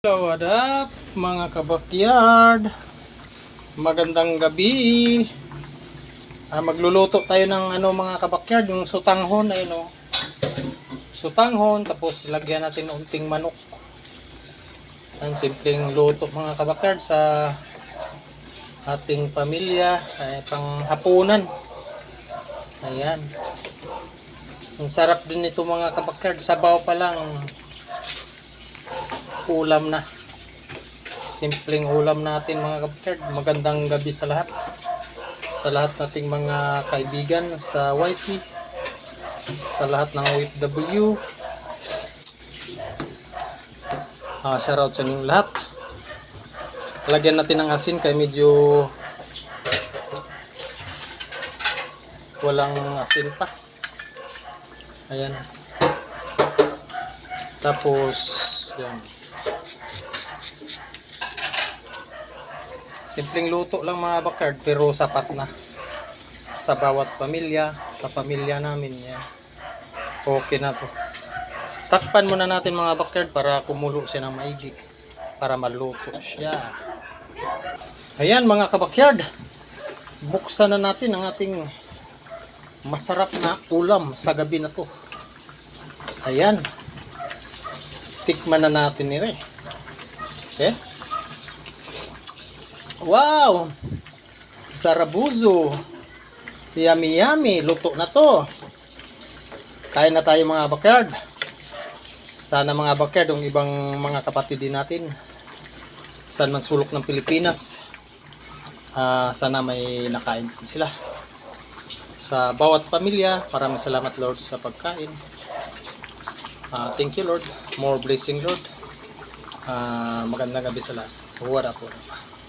Hello, what up, mga kabakyard? Magandang gabi. Ah, magluluto tayo ng ano mga kabakyard, yung sutanghon ayun oh. Sutanghon tapos lagyan natin ng unting manok. Ang simpleng luto mga kabakyard sa ating pamilya, ay pang hapunan. Ayan. Ang sarap din nito mga kabakyard, sabaw pa lang ulam na. Simpleng ulam natin mga kapatid. Magandang gabi sa lahat. Sa lahat nating mga kaibigan sa YT. Sa lahat ng OFW. Ah, shout out sa inyong lahat. Lagyan natin ng asin kay medyo walang asin pa. Ayan. Tapos, yan. Simpleng luto lang mga bakard pero sapat na sa bawat pamilya, sa pamilya namin yan. Okay na to. Takpan muna natin mga bakard para kumulo siya ng maigi para maluto siya. Ayan mga kabakyard. Buksan na natin ang ating masarap na ulam sa gabi na to. Ayan. Tikman na natin nila eh. Okay? Wow! Sarabuzo. Yummy yummy. Luto na to. Kain na tayo mga backyard. Sana mga backyard, yung ibang mga kapatid din natin. Saan man sulok ng Pilipinas. ah, sana may nakain sila. Sa bawat pamilya, maraming salamat Lord sa pagkain. Ah, thank you Lord. More blessing Lord. Ah, magandang gabi sa lahat. What up.